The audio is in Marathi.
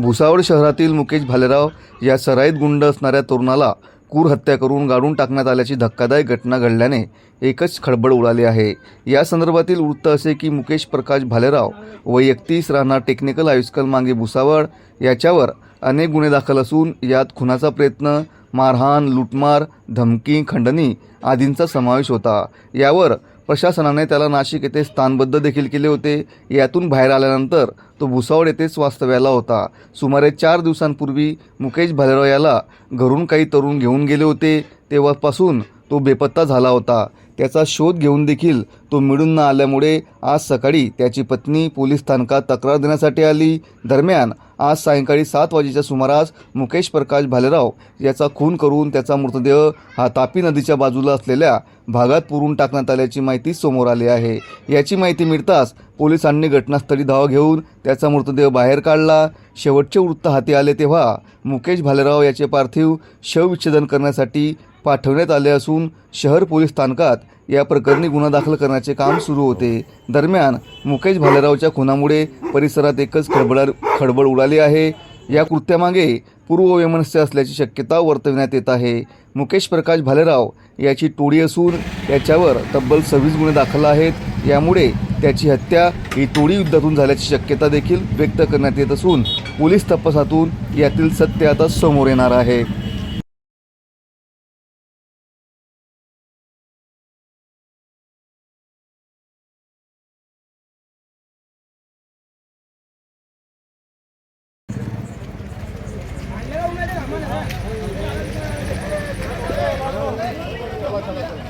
भुसावळ शहरातील मुकेश भालेराव या सराईत गुंड असणाऱ्या तरुणाला क्रूर हत्या करून गाडून टाकण्यात आल्याची धक्कादायक घटना घडल्याने एकच खळबळ उडाली आहे. या संदर्भातील वृत्त असे की मुकेश प्रकाश भालेराव व एकतीस राहणार टेक्निकल आयुष्कल मांगे भुसावळ याच्यावर अनेक गुन्हे दाखल असून यात खुनाचा प्रयत्न मारहाण लुटमार धमकी खंडणी आदींचा समावेश होता. यावर प्रशासनाने त्याला नाशिक येथे स्थानबद्ध देखील केले होते. यातून बाहेर आल्यानंतर तो भुसावळ येथेच वास्तव्याला होता. सुमारे चार दिवसांपूर्वी मुकेश भालेराव याला घरून काही तरुण घेऊन गेले होते. तेव्हापासून तो बेपत्ता झाला होता. त्याचा शोध घेऊन देखील तो मिळून न आल्यामुळे आज सकाळी त्याची पत्नी पोलीस स्थानकात तक्रार देण्यासाठी आली. दरम्यान आज सायंकाळी सात वाजेच्या सुमारास मुकेश प्रकाश भालेराव याचा खून करून त्याचा मृतदेह हा तापी नदीच्या बाजूला असलेल्या भागात पुरून टाकण्यात आल्याची माहिती समोर आली आहे. याची माहिती मिळताच पोलिसांनी घटनास्थळी धाव घेऊन त्याचा मृतदेह बाहेर काढला. शेवटचे वृत्त हाती आले तेव्हा मुकेश भालेराव याचे पार्थिव शवविच्छेदन करण्यासाठी पाठवण्यात आले असून शहर पोलीस स्थानकात या प्रकरणी गुन्हा दाखल करण्याचे काम सुरू होते. दरम्यान मुकेश भालेरावच्या खुनामुळे परिसरात एकच खळबळ खळबळ उडाली आहे. या कृत्यामागे पूर्ववैमनस्य असल्याची शक्यता वर्तविण्यात येत आहे. मुकेश प्रकाश भालेराव याची टोळी असून याच्यावर तब्बल सव्वीस गुन्हे दाखल आहेत. यामुळे त्याची हत्या ही टोळी युद्धातून झाल्याची शक्यता देखील व्यक्त करण्यात येत असून पोलीस तपासातून यातील सत्य आता समोर येणार आहे. Gracias.